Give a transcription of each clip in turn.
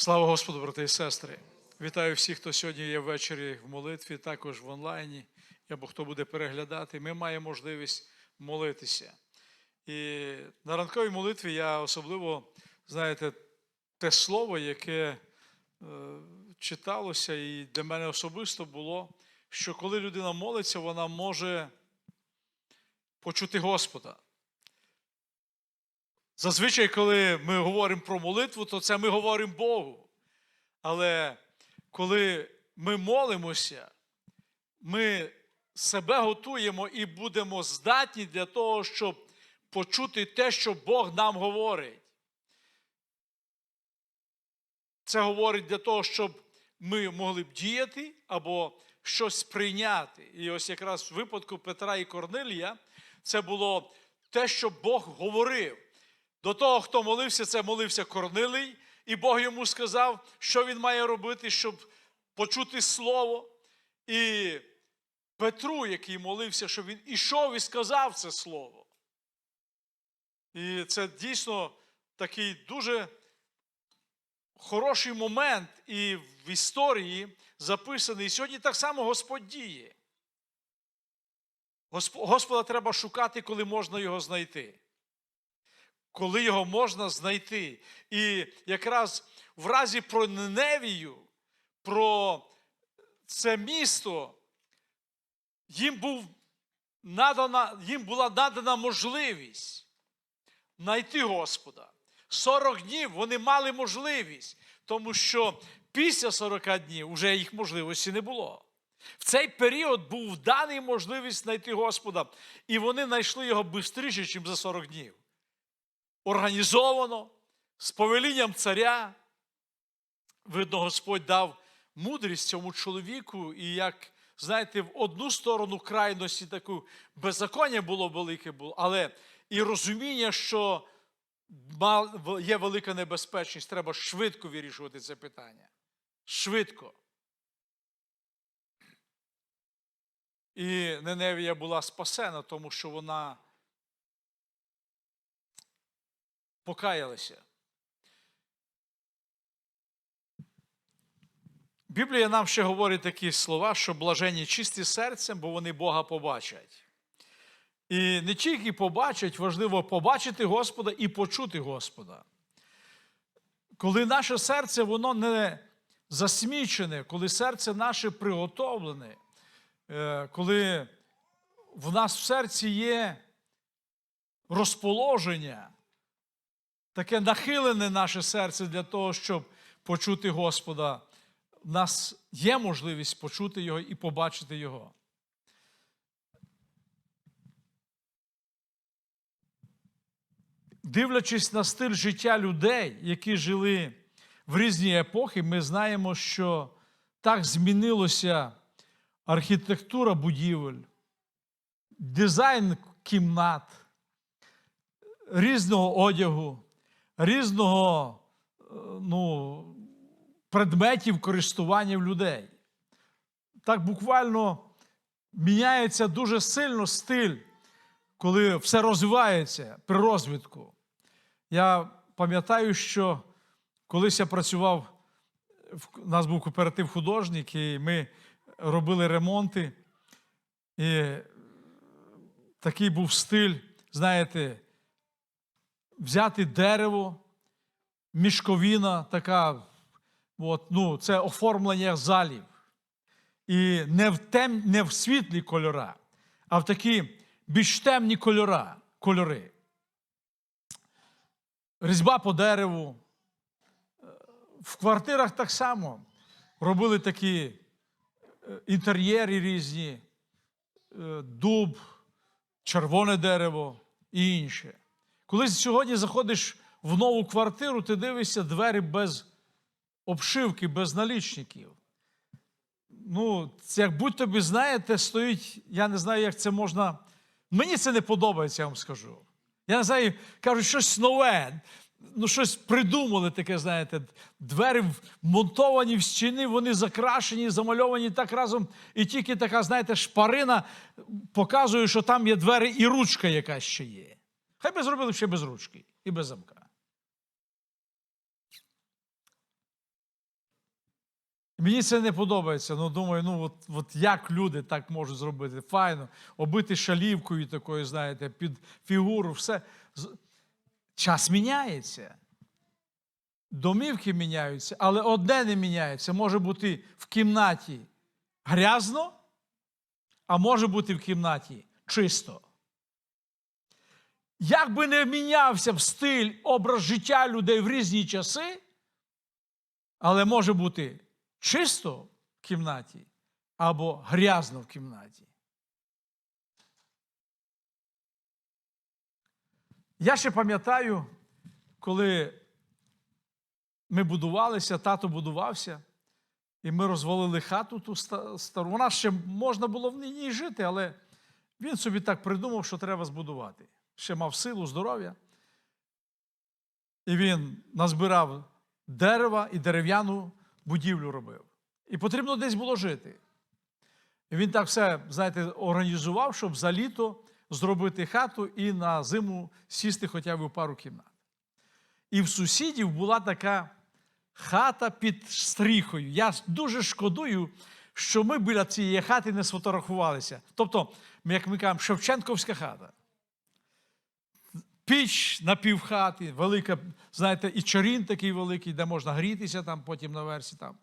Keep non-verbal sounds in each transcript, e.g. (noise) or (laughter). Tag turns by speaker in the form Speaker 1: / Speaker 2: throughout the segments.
Speaker 1: Слава Господу, брати і сестри! Вітаю всіх, хто сьогодні є ввечері в молитві, також в онлайні, або хто буде переглядати. Ми маємо можливість молитися. І на ранковій молитві я особливо, знаєте, те слово, яке е, читалося, і для мене особисто було, що коли людина молиться, вона може почути Господа. Зазвичай, коли ми говоримо про молитву, то це ми говоримо Богу. Але коли ми молимося, ми себе готуємо і будемо здатні для того, щоб почути те, що Бог нам говорить. Це говорить для того, щоб ми могли б діяти або щось прийняти. І ось якраз в випадку Петра і Корнилія це було те, що Бог говорив. До того, хто молився, це молився Корнилий, і Бог йому сказав, що він має робити, щоб почути слово. І Петру, який молився, щоб він ішов і сказав це слово. І це дійсно такий дуже хороший момент і в історії записаний. І сьогодні так само Господь діє. Господа треба шукати, коли можна його знайти. Коли його можна знайти. І якраз в разі про Ниневію, про це місто, їм, був надана, їм була надана можливість знайти Господа. 40 днів вони мали можливість, тому що після 40 днів вже їх можливості не було. В цей період був даний можливість знайти Господа, і вони знайшли його швидше, ніж за 40 днів. Організовано, з повелінням царя. Видно, Господь дав мудрість цьому чоловіку, і як, знаєте, в одну сторону крайності таку беззаконня було велике, було, але і розуміння, що є велика небезпечність, треба швидко вирішувати це питання. Швидко. І Неневія була спасена, тому що вона покаялася. Біблія нам ще говорить такі слова, що блажені чисті серцем, бо вони Бога побачать. І не тільки побачать, важливо побачити Господа і почути Господа. Коли наше серце воно не засмічене, коли серце наше приготовлене, е, коли в нас в серці є розположення, таке нахилене наше серце для того, щоб почути Господа, в нас є можливість почути Його і побачити Його. Дивлячись на стиль життя людей, які жили в різні епохи, ми знаємо, що так змінилося архітектура будівель, дизайн кімнат, різного одягу, різного е, ну, предметів користування в людей. Так буквально міняється дуже сильно стиль, коли все розвивається при розвитку. Я пам'ятаю, що колись я працював, в- нас був кооператив художник, і ми робили ремонти. І такий був стиль, знаєте, взяти дерево, мішковіна така, от, ну, це оформлення залів. І не в, тем, не в світлі кольора, а в такі більш темні кольора, кольори. Різьба по дереву. В квартирах так само робили такі е, інтер'єри різні, е, дуб, червоне дерево і інше. Коли сьогодні заходиш в нову квартиру, ти дивишся двері без обшивки, без налічників. Ну, це як будь тобі, знаєте, стоїть, я не знаю, як це можна. Мені це не подобається, я вам скажу. Я не знаю, кажуть, щось нове, ну щось придумали таке, знаєте, двері вмонтовані в стіни, вони закрашені, замальовані так разом, і тільки така, знаєте, шпарина показує, що там є двері і ручка якась ще є. Хай би зробили ще без ручки і без замка. Мені це не подобається. Ну, думаю, ну от, от як люди так можуть зробити? Файно, обити шалівкою такою, знаєте, під фігуру, все. Час міняється. Домівки міняються, але одне не міняється. Може бути в кімнаті грязно, а може бути в кімнаті чисто. Як би не мінявся б стиль, образ життя людей в різні часи, але може бути чисто в кімнаті або грязно в кімнаті. Я ще пам'ятаю, коли ми будувалися, тато будувався, і ми розвалили хату ту ста- стару. Вона ще можна було в ній жити, але він собі так придумав, що треба збудувати. Ще мав силу, здоров'я. І він назбирав дерева і дерев'яну будівлю робив. І потрібно десь було жити. І він так все, знаєте, організував, щоб за літо зробити хату і на зиму сісти хоча б у пару кімнат. І в сусідів була така хата під стріхою. Я дуже шкодую, що ми біля цієї хати не сфотографувалися. Тобто, як ми кажемо, Шевченковська хата. Піч на півхати, велика, знаєте, і чарін такий великий, де можна грітися, там потім наверсі там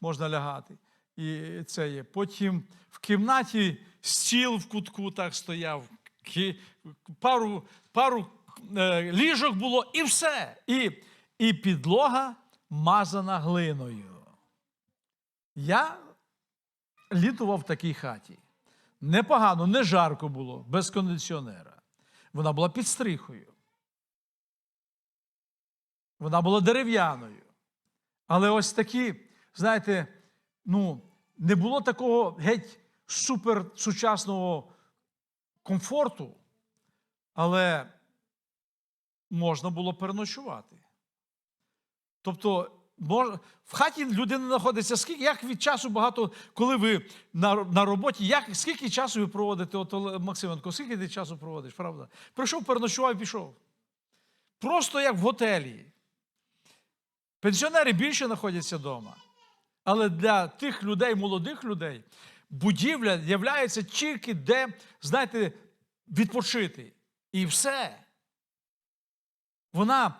Speaker 1: можна лягати. І це є. Потім в кімнаті стіл в кутку так стояв, пару, пару е, ліжок було, і все. І, і підлога мазана глиною. Я літував в такій хаті. Непогано, не жарко було, без кондиціонера. Вона була під стрихою. Вона була дерев'яною. Але ось такі, знаєте, ну, не було такого геть супер сучасного комфорту, але можна було переночувати. Тобто, в хаті людина знаходиться, скільки, як від часу багато, коли ви на, на роботі, як, скільки часу ви проводите, от, Максименко, скільки ти часу проводиш, правда? Прийшов, переночував і пішов. Просто як в готелі. Пенсіонери більше знаходяться вдома. Але для тих людей, молодих людей, будівля являється тільки де, знаєте, відпочити. І все. Вона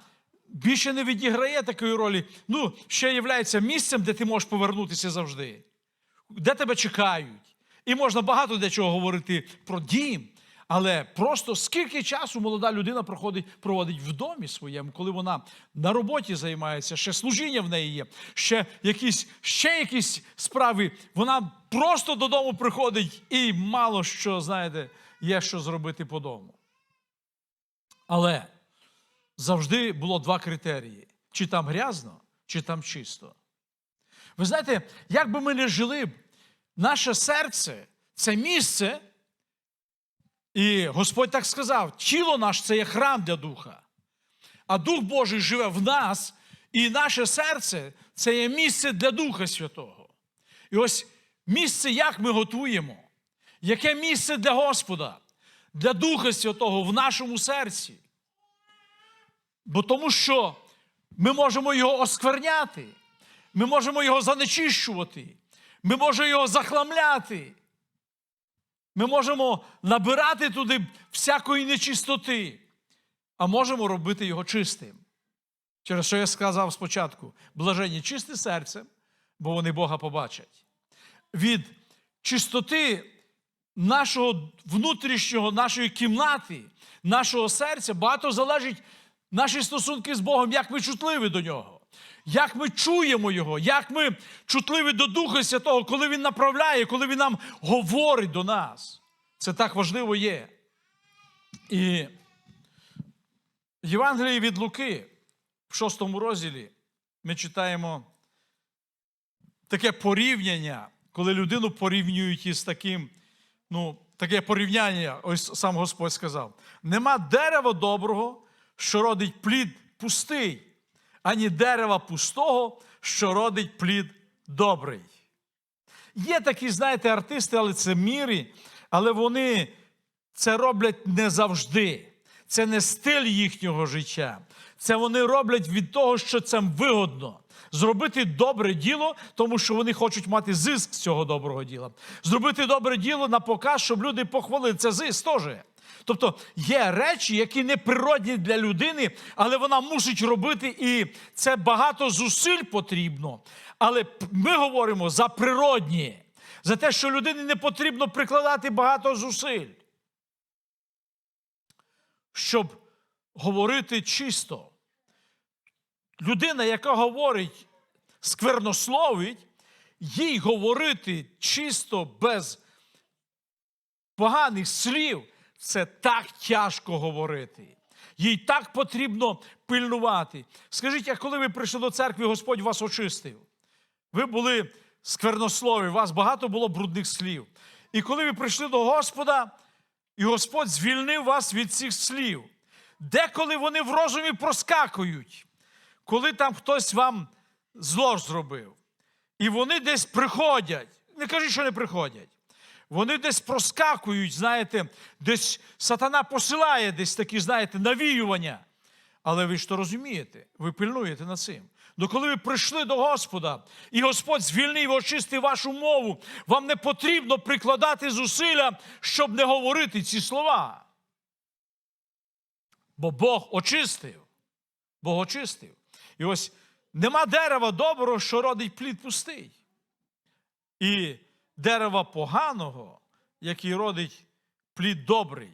Speaker 1: більше не відіграє такої ролі. Ну, ще є місцем, де ти можеш повернутися завжди, де тебе чекають. І можна багато де чого говорити про дім. Але просто скільки часу молода людина проходить, проводить в домі своєму, коли вона на роботі займається, ще служіння в неї є, ще якісь, ще якісь справи. Вона просто додому приходить і мало що, знаєте, є що зробити по дому. Але завжди було два критерії: чи там грязно, чи там чисто. Ви знаєте, як би ми не жили, наше серце це місце, і Господь так сказав: тіло наше це є храм для духа. А Дух Божий живе в нас, і наше серце це є місце для Духа Святого. І ось місце, як ми готуємо, яке місце для Господа, для Духа Святого в нашому серці. Бо тому що ми можемо його оскверняти, ми можемо його занечищувати, ми можемо його захламляти. Ми можемо набирати туди всякої нечистоти, а можемо робити його чистим. Через що я сказав спочатку: блажені чисте серцем, бо вони Бога побачать. Від чистоти нашого внутрішнього, нашої кімнати, нашого серця багато залежить наші стосунки з Богом, як ми чутливі до нього, як ми чуємо Його, як ми чутливі до Духа Святого, коли Він направляє, коли Він нам говорить до нас. Це так важливо є. І в Євангелії від Луки, в шостому розділі, ми читаємо таке порівняння, коли людину порівнюють із таким, ну, таке порівняння, ось сам Господь сказав: нема дерева доброго, що родить плід пустий, ані дерева пустого, що родить плід добрий. Є такі, знаєте, артисти, але це мірі, але вони це роблять не завжди. Це не стиль їхнього життя. Це вони роблять від того, що це вигодно. Зробити добре діло, тому що вони хочуть мати зиск з цього доброго діла. Зробити добре діло на показ, щоб люди похвалили. Це зиск теж. Тобто є речі, які неприродні для людини, але вона мусить робити, і це багато зусиль потрібно. Але ми говоримо за природні, за те, що людині не потрібно прикладати багато зусиль, щоб говорити чисто. Людина, яка говорить, сквернословить, їй говорити чисто без поганих слів, це так тяжко говорити. Їй так потрібно пильнувати. Скажіть, а коли ви прийшли до церкви, Господь вас очистив? Ви були сквернослові, у вас багато було брудних слів. І коли ви прийшли до Господа, і Господь звільнив вас від цих слів, деколи вони в розумі проскакують, коли там хтось вам зло зробив. І вони десь приходять. Не кажіть, що не приходять. Вони десь проскакують, знаєте, десь сатана посилає десь такі, знаєте, навіювання. Але ви ж то розумієте, ви пильнуєте над цим. Ну коли ви прийшли до Господа, і Господь звільнив очистив вашу мову, вам не потрібно прикладати зусилля, щоб не говорити ці слова. Бо Бог очистив. Бог очистив. І ось нема дерева доброго, що родить плід пустий. І дерева поганого, який родить плід добрий.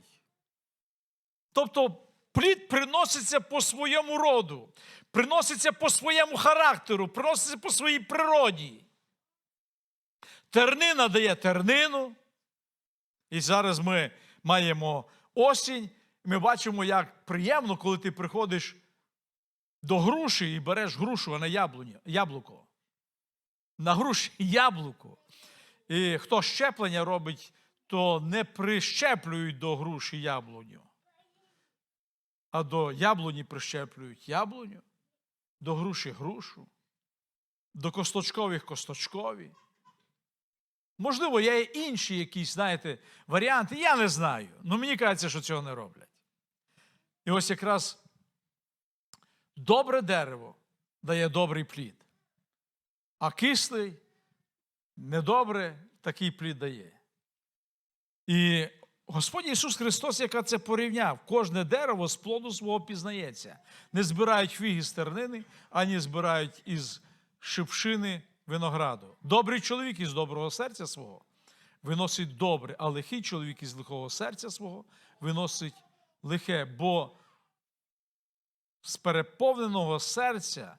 Speaker 1: Тобто плід приноситься по своєму роду, приноситься по своєму характеру, приноситься по своїй природі. Тернина дає тернину. І зараз ми маємо осінь. Ми бачимо, як приємно, коли ти приходиш до груші і береш грушу, а не яблуко. На груші яблуко. І хто щеплення робить, то не прищеплюють до груші яблуню, а до яблуні прищеплюють яблуню, до груші грушу, до косточкових косточкові. Можливо, є інші якісь, знаєте, варіанти, я не знаю. Ну мені кажеться, що цього не роблять. І ось якраз добре дерево дає добрий плід, а кислий недобре такий плід дає. І Господь Ісус Христос, яка це порівняв, кожне дерево з плоду свого пізнається. Не збирають фіги з тернини, ані збирають із шипшини винограду. Добрий чоловік із доброго серця свого виносить добре, а лихий чоловік із лихого серця свого виносить лихе, бо з переповненого серця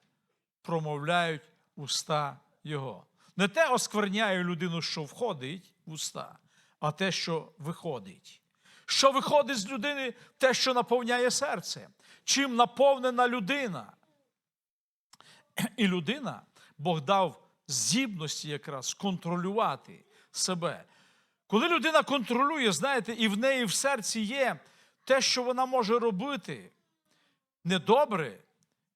Speaker 1: промовляють уста Його. Не те оскверняє людину, що входить в уста, а те, що виходить. Що виходить з людини, те, що наповняє серце. Чим наповнена людина? І людина, Бог дав здібності якраз контролювати себе. Коли людина контролює, знаєте, і в неї в серці є те, що вона може робити недобре,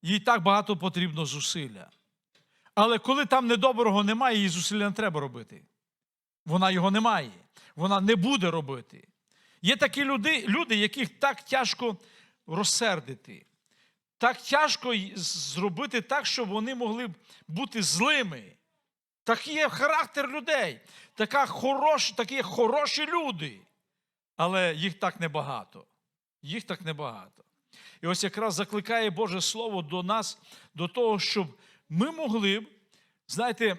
Speaker 1: їй так багато потрібно зусилля. Але коли там недоброго немає, їй зусилля не треба робити. Вона його не має. Вона не буде робити. Є такі люди, люди яких так тяжко розсердити, так тяжко зробити так, щоб вони могли бути злими. Такий є характер людей, така хорош, такі хороші люди. Але їх так небагато. Їх так небагато. І ось якраз закликає Боже Слово до нас, до того, щоб ми могли б, знаєте,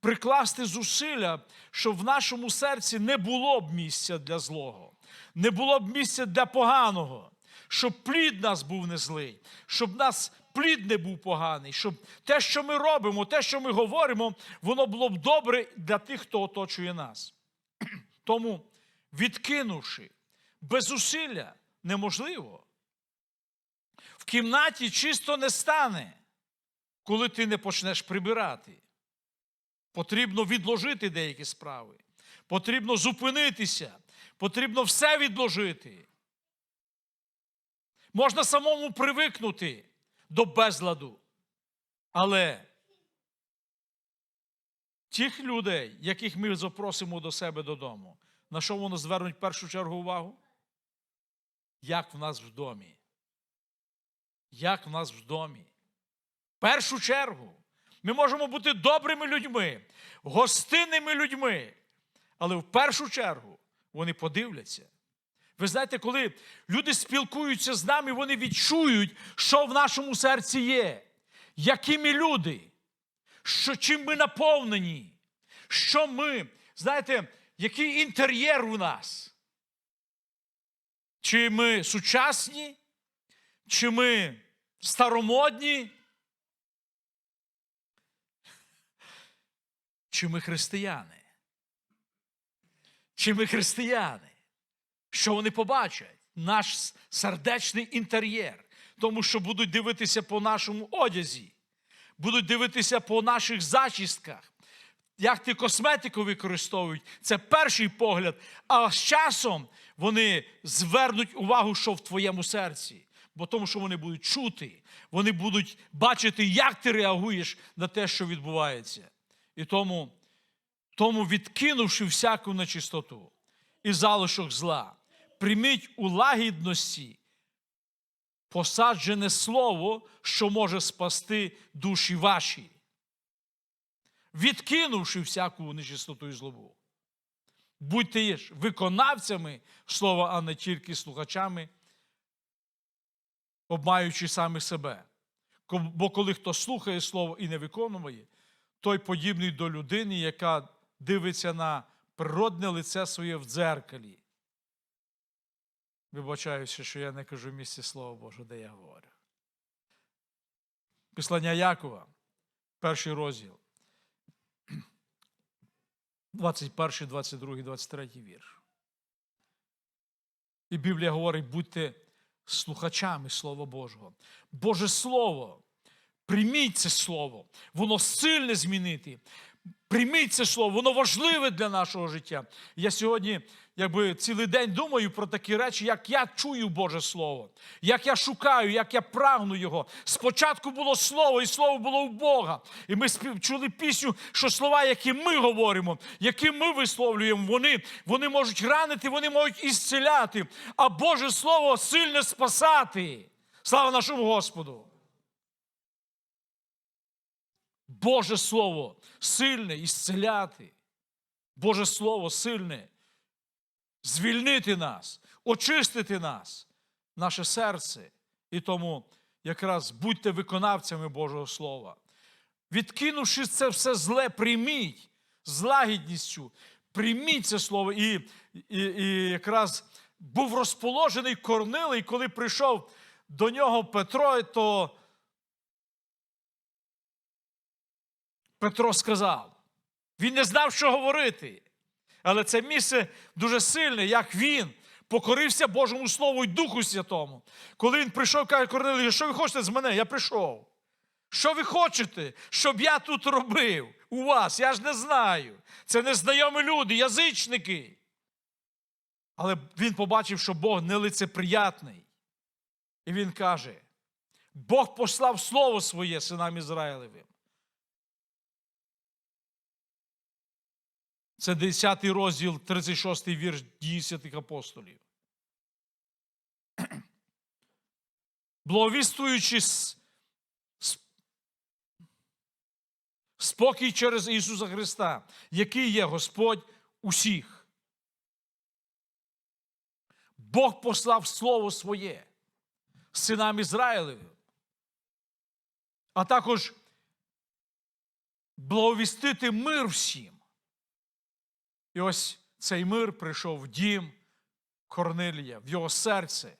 Speaker 1: прикласти зусилля, щоб в нашому серці не було б місця для злого, не було б місця для поганого, щоб плід нас був не злий, щоб нас плід не був поганий, щоб те, що ми робимо, те, що ми говоримо, воно було б добре для тих, хто оточує нас. (clears throat) Тому, відкинувши без зусилля, неможливо. В кімнаті чисто не стане, коли ти не почнеш прибирати. Потрібно відложити деякі справи. Потрібно зупинитися. Потрібно все відложити. Можна самому привикнути до безладу. Але тих людей, яких ми запросимо до себе додому, на що воно звернуть в першу чергу увагу? Як в нас в домі. Як в нас в домі. Першу чергу Ми можемо бути добрими людьми, гостинними людьми. Але в першу чергу вони подивляться. Ви знаєте, коли люди спілкуються з нами, вони відчують, що в нашому серці є, які ми люди, що, чим ми наповнені, що ми, знаєте, який інтер'єр у нас. Чи ми сучасні, чи ми старомодні, чи ми християни? Чи ми християни? Що вони побачать? Наш сердечний інтер'єр. Тому що будуть дивитися по нашому одязі, будуть дивитися по наших зачістках, як ти косметику використовують. Це перший погляд. А з часом вони звернуть увагу, що в твоєму серці. Бо тому, що вони будуть чути, вони будуть бачити, як ти реагуєш на те, що відбувається. І тому, тому відкинувши всяку нечистоту і залишок зла, прийміть у лагідності посаджене слово, що може спасти душі ваші, відкинувши всяку нечистоту і злобу. Будьте ж виконавцями слова, а не тільки слухачами, обмаючи самі себе. Бо коли хто слухає слово і не виконує, той подібний до людини, яка дивиться на природне лице своє в дзеркалі. Вибачаюся, що я не кажу місці Слова Боже, де я говорю. Післання Якова, перший розділ. 21, 22, 23 вірш. І Біблія говорить, будьте слухачами Слова Божого. Боже Слово, прийміть це Слово, воно сильне змінити. Прийміть це слово, воно важливе для нашого життя. Я сьогодні, якби цілий день думаю про такі речі, як я чую Боже Слово, як я шукаю, як я прагну його. Спочатку було слово, і слово було у Бога. І ми чули пісню, що слова, які ми говоримо, які ми висловлюємо, вони, вони можуть ранити, вони можуть ісцеляти. А Боже Слово сильне спасати. Слава нашому Господу! Боже Слово сильне ісцеляти. Боже Слово сильне звільнити нас, очистити нас, наше серце. І тому якраз будьте виконавцями Божого Слова. Відкинувши це все зле, прийміть з лагідністю, прийміть це слово. І, і, і якраз був розположений Корнилий, коли прийшов до нього Петро, то Петро сказав. Він не знав, що говорити. Але це місце дуже сильне, як він покорився Божому Слову і Духу Святому. Коли він прийшов, каже Корнилію, що ви хочете з мене? Я прийшов. Що ви хочете, щоб я тут робив у вас? Я ж не знаю. Це незнайомі люди, язичники. Але він побачив, що Бог нелицеприятний. І він каже: Бог послав слово своє синам Ізраїлевим. Це 10 розділ, 36 вірш дії апостолів. (clears throat) Благовістуючи спокій через Ісуса Христа, який є Господь усіх. Бог послав Слово Своє синам Ізраїлевим, а також благовістити мир всім. І ось цей мир прийшов в дім Корнилія, в його серце.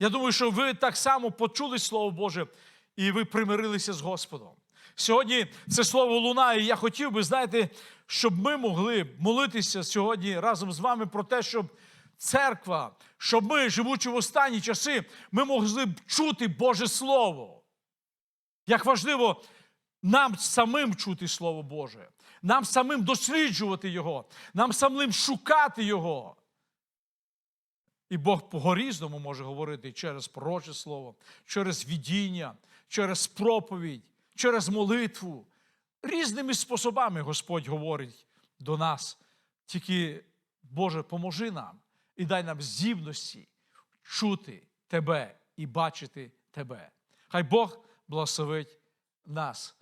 Speaker 1: Я думаю, що ви так само почули Слово Боже, і ви примирилися з Господом. Сьогодні це слово лунає, і я хотів би, знаєте, щоб ми могли молитися сьогодні разом з вами про те, щоб церква, щоб ми, живучи в останні часи, ми могли б чути Боже Слово. Як важливо нам самим чути Слово Боже, нам самим досліджувати Його, нам самим шукати Його. І Бог по-різному може говорити через пророче слово, через відіння, через проповідь, через молитву. Різними способами Господь говорить до нас. Тільки, Боже, поможи нам і дай нам здібності чути Тебе і бачити Тебе. Хай Бог благословить нас